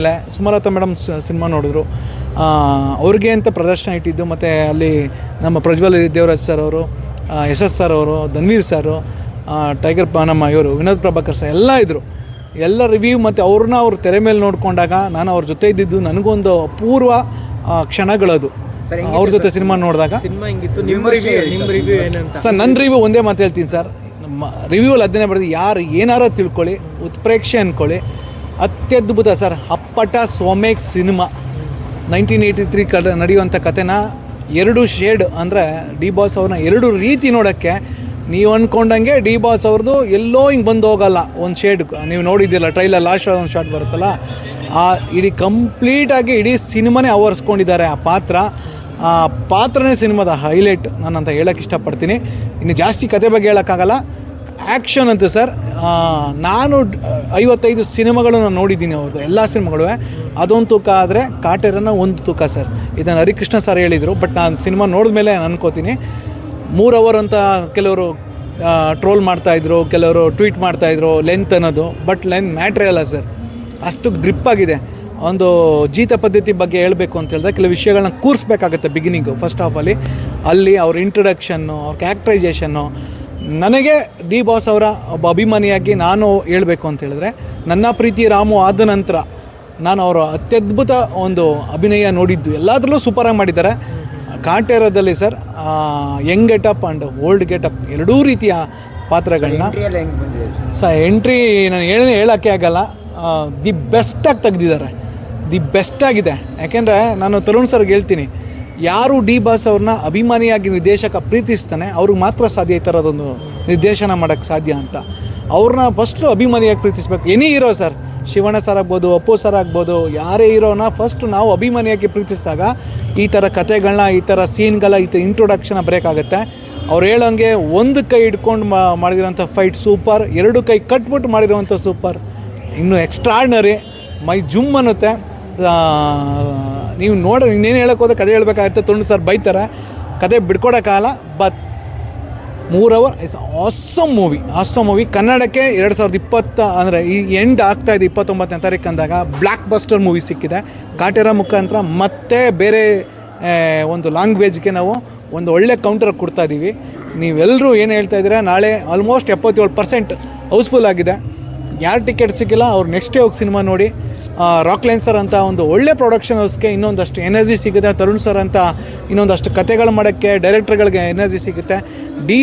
ಇಲ್ಲ Sumalatha madam cinema ನೋಡಿದ್ರು. ಅವ್ರಿಗೆ ಅಂತ ಪ್ರದರ್ಶನ ಇಟ್ಟಿದ್ದು ಮತ್ತು ಅಲ್ಲಿ ನಮ್ಮ ಪ್ರಜ್ವಲ್ ದೇವರಾಜ್ ಸರ್ ಅವರು ಯಶಸ್ ಸರ್ ಅವರು ಧನ್ವೀರ್ ಸರು ಟೈಗರ್ ಪಾನಮ್ಮ ನಮ್ಮ ಇವರು ವಿನೋದ್ ಪ್ರಭಾಕರ್ ಸರ್ ಎಲ್ಲ ಇದ್ದರು ಎಲ್ಲ ರಿವ್ಯೂ ಮತ್ತು ಅವ್ರನ್ನ ಅವ್ರ ತೆರೆ ಮೇಲೆ ನೋಡಿಕೊಂಡಾಗ ನಾನು ಅವ್ರ ಜೊತೆ ಇದ್ದಿದ್ದು ನನಗೊಂದು ಅಪೂರ್ವ ಕ್ಷಣಗಳದು. ಅವ್ರ ಜೊತೆ ಸಿನಿಮಾ ನೋಡಿದಾಗ. ಸಿನಿಮಾ ಹಿಂಗಿತ್ತು? ನಿಮ್ಮ ರಿವ್ಯೂ ನಿಮ್ಮ ರಿವ್ಯೂ ಏನಂತ? ಸರ್ ನನ್ನ ರಿವ್ಯೂ ಒಂದೇ ಮಾತು ಹೇಳ್ತೀನಿ ಸರ್ ನಮ್ಮ ರಿವ್ಯೂಲ್ಲಿ ಅದನ್ನೇ ಬರೆದು ಯಾರು ಏನಾರ ತಿಳ್ಕೊಳ್ಳಿ ಉತ್ಪ್ರೇಕ್ಷೆ ಅಂದ್ಕೊಳ್ಳಿ ಅತ್ಯದ್ಭುತ ಸರ್ ಅಪ್ಪಟ ಸೋಮೇಕ್ ಸಿನಿಮಾ. ನೈನ್ಟೀನ್ ಏಯ್ಟಿ ತ್ರೀ ಕಡ ನಡೆಯುವಂಥ ಕಥೆನ ಎರಡು ಶೇಡ್ ಅಂದರೆ ಡಿ ಬಾಸ್ ಅವ್ರನ್ನ ಎರಡು ರೀತಿ ನೋಡೋಕ್ಕೆ ನೀವು ಅಂದ್ಕೊಂಡಂಗೆ ಡಿ ಬಾಸ್ ಅವ್ರದ್ದು ಎಲ್ಲೋ ಹಿಂಗೆ ಬಂದು ಹೋಗಲ್ಲ ಒಂದು ಶೇಡ್. ನೀವು ನೋಡಿದ್ದಿಲ್ಲ ಟ್ರೈಲರ್ ಲಾಸ್ಟ್ ಒಂದು ಶಾಟ್ ಬರುತ್ತಲ್ಲ, ಆ ಇಡೀ ಕಂಪ್ಲೀಟಾಗಿ ಇಡೀ ಸಿನಿಮಾನೇ ಆವರಿಸ್ಕೊಂಡಿದ್ದಾರೆ ಆ ಪಾತ್ರ. ಆ ಪಾತ್ರನೇ ಸಿನಿಮಾದ ಹೈಲೈಟ್ ನಾನು ಅಂತ ಹೇಳೋಕ್ಕೆ ಇಷ್ಟಪಡ್ತೀನಿ. ಇನ್ನು ಜಾಸ್ತಿ ಕತೆ ಬಗ್ಗೆ ಹೇಳೋಕ್ಕಾಗಲ್ಲ. ಆ್ಯಕ್ಷನ್ ಅಂತೂ ಸರ್ ನಾನು ಐವತ್ತೈದು ಸಿನಿಮಾಗಳನ್ನು ನೋಡಿದ್ದೀನಿ ಅವ್ರದ್ದು ಎಲ್ಲ ಸಿನಿಮಾಗಳು. ಅದೊಂದು ತೂಕ ಆದರೆ ಕಾಟೇರನ ಒಂದು ತೂಕ ಸರ್. ಇದನ್ನು ಹರಿಕೃಷ್ಣ ಸರ್ ಹೇಳಿದರು, ಬಟ್ ನಾನು ಸಿನಿಮಾ ನೋಡಿದ ಮೇಲೆ ಅನ್ಕೋತೀನಿ. ಮೂರು ಅವರ್ ಅಂತ ಕೆಲವರು ಟ್ರೋಲ್ ಮಾಡ್ತಾಯಿದ್ರು ಕೆಲವರು ಟ್ವೀಟ್ ಮಾಡ್ತಾಯಿದ್ರು ಲೆಂತ್ ಅನ್ನೋದು, ಬಟ್ ಲೆಂತ್ ಮ್ಯಾಟ್ರೇ ಅಲ್ಲ ಸರ್. ಅಷ್ಟು ಗ್ರಿಪ್ ಆಗಿದೆ. ಒಂದು ಜೀತ ಪದ್ಧತಿ ಬಗ್ಗೆ ಹೇಳಬೇಕು ಅಂತ ಹೇಳಿದ್ರೆ ಕೆಲವು ವಿಷಯಗಳನ್ನ ಕೂರಿಸ್ಬೇಕಾಗತ್ತೆ ಬಿಗಿನಿಂಗು ಫಸ್ಟ್ ಆಫ್ ಅಲ್ಲಿ. ಅವ್ರ ಇಂಟ್ರೊಡಕ್ಷನ್ನು ಅವ್ರ ಕ್ಯಾರೆಕ್ಟರೈಸೇಷನ್ನು ನನಗೆ ಡಿ ಬಾಸ್ ಅವರ ಒಬ್ಬ ಅಭಿಮಾನಿಯಾಗಿ ನಾನು ಹೇಳಬೇಕು ಅಂತ ಹೇಳಿದ್ರೆ ನನ್ನ ಪ್ರೀತಿ ರಾಮು ಆದ ನಂತರ ನಾನು ಅವರ ಅತ್ಯದ್ಭುತ ಒಂದು ಅಭಿನಯ ನೋಡಿದ್ದು. ಎಲ್ಲದರಲ್ಲೂ ಸೂಪರಾಗಿ ಮಾಡಿದ್ದಾರೆ. ಕಾಟೇರದಲ್ಲಿ sir young getup and old getup ಎರಡೂ ರೀತಿಯ ಪಾತ್ರಗಳನ್ನ ಸ ಎಂಟ್ರಿ ನಾನು ಹೇಳ ಹೇಳೋಕ್ಕೆ ಆಗಲ್ಲ. ದಿ ಬೆಸ್ಟಾಗಿ ತೆಗೆದಿದ್ದಾರೆ. ದಿ ಬೆಸ್ಟಾಗಿದೆ ಯಾಕೆಂದರೆ ನಾನು ತರುಣ್ ಸರ್ಗೆ ಹೇಳ್ತೀನಿ ಯಾರು ಡಿ ಬಾಸ್ ಅವ್ರನ್ನ ಅಭಿಮಾನಿಯಾಗಿ ನಿರ್ದೇಶಕ ಪ್ರೀತಿಸ್ತಾನೆ, ಅವ್ರಿಗೆ ಮಾತ್ರ ಸಾಧ್ಯ ಈ ಥರದೊಂದು ನಿರ್ದೇಶನ ಮಾಡೋಕ್ಕೆ ಸಾಧ್ಯ ಅಂತ. ಅವ್ರನ್ನ ಫಸ್ಟು ಅಭಿಮಾನಿಯಾಗಿ ಪ್ರೀತಿಸ್ಬೇಕು. Any hero sir Shivanna sir ಆಗ್ಬೋದು, ಅಪ್ಪು ಸರ್ ಆಗ್ಬೋದು, ಯಾರೇ ಹೀರೋನ ಫಸ್ಟ್ ನಾವು ಅಭಿಮಾನಿಯಾಗಿ ಪ್ರೀತಿಸಿದಾಗ ಈ ಥರ ಕತೆಗಳನ್ನ ಈ ಥರ ಸೀನ್ಗಳ ಈ ಥರ ಇಂಟ್ರೊಡಕ್ಷನ್ ಬ್ರೇಕಾಗುತ್ತೆ. ಅವ್ರು ಹೇಳೋಂಗೆ ಒಂದು ಕೈ ಹಿಡ್ಕೊಂಡು ಮಾಡಿರೋಂಥ ಫೈಟ್ ಸೂಪರ್ ಎರಡು ಕೈ ಕಟ್ಬಿಟ್ಟು ಮಾಡಿರೋವಂಥ ಸೂಪರ್ ಇನ್ನೂ ಎಕ್ಸ್ಟ್ರಾರ್ಡ್ನರಿ ಮೈ ಜುಮ್ ಅನ್ನುತ್ತೆ. ನೀವು ನೋಡ ಇನ್ನೇನು ಹೇಳೋಕೆ ಹೋದ್ರೆ ಕತೆ ಹೇಳಬೇಕಾಗುತ್ತೆ, ತುಂಡು ಸರ್ ಬೈತಾರೆ. ಕತೆ ಬಿಡ್ಕೊಡೋಕ್ಕಾಗಲ್ಲ ಬಟ್ ಮೂರ್ hour is awesome movie awesome movie ಕನ್ನಡಕ್ಕೆ ಎರಡು ಸಾವಿರದ ಇಪ್ಪತ್ತ, ಅಂದರೆ ಈ ಎಂಡ್ ಆಗ್ತಾ ಇದೆ, ಇಪ್ಪತ್ತೊಂಬತ್ತನೇ ತಾರೀಕು ಅಂದಾಗ ಬ್ಲ್ಯಾಕ್ ಬಸ್ಟರ್ ಮೂವಿ ಸಿಕ್ಕಿದೆ. ಕಾಟೇರ ಮುಖಾಂತರ ಮತ್ತೆ ಬೇರೆ ಒಂದು ಲ್ಯಾಂಗ್ವೇಜ್ಗೆ ನಾವು ಒಂದು ಒಳ್ಳೆ ಕೌಂಟರ್ ಕೊಡ್ತಾ ಇದ್ದೀವಿ ನೀವೆಲ್ಲರೂ ಏನು ಹೇಳ್ತಾ ಇದ್ದೀರಾ, ನಾಳೆ ಆಲ್ಮೋಸ್ಟ್ ಎಪ್ಪತ್ತೇಳು ಪರ್ಸೆಂಟ್ ಹೌಸ್ಫುಲ್ ಆಗಿದೆ. ಯಾರು ಟಿಕೆಟ್ ಸಿಕ್ಕಿಲ್ಲ, ಅವ್ರು ನೆಕ್ಸ್ಟ್ ಡೇ ಹೋಗಿ ಸಿನಿಮಾ ನೋಡಿ. ರಾಕ್ ಲೈನ್ ಸರ್ ಅಂತ ಒಂದು ಒಳ್ಳೆ ಪ್ರೊಡಕ್ಷನ್ ಹೌಸ್ಗೆ ಇನ್ನೊಂದಷ್ಟು ಎನರ್ಜಿ ಸಿಗುತ್ತೆ, ತರುಣ್ ಸರ್ ಅಂತ ಇನ್ನೊಂದಷ್ಟು ಕತೆಗಳು ಮಾಡೋಕ್ಕೆ ಡೈರೆಕ್ಟರ್ಗಳಿಗೆ ಎನರ್ಜಿ ಸಿಗುತ್ತೆ. ಡಿ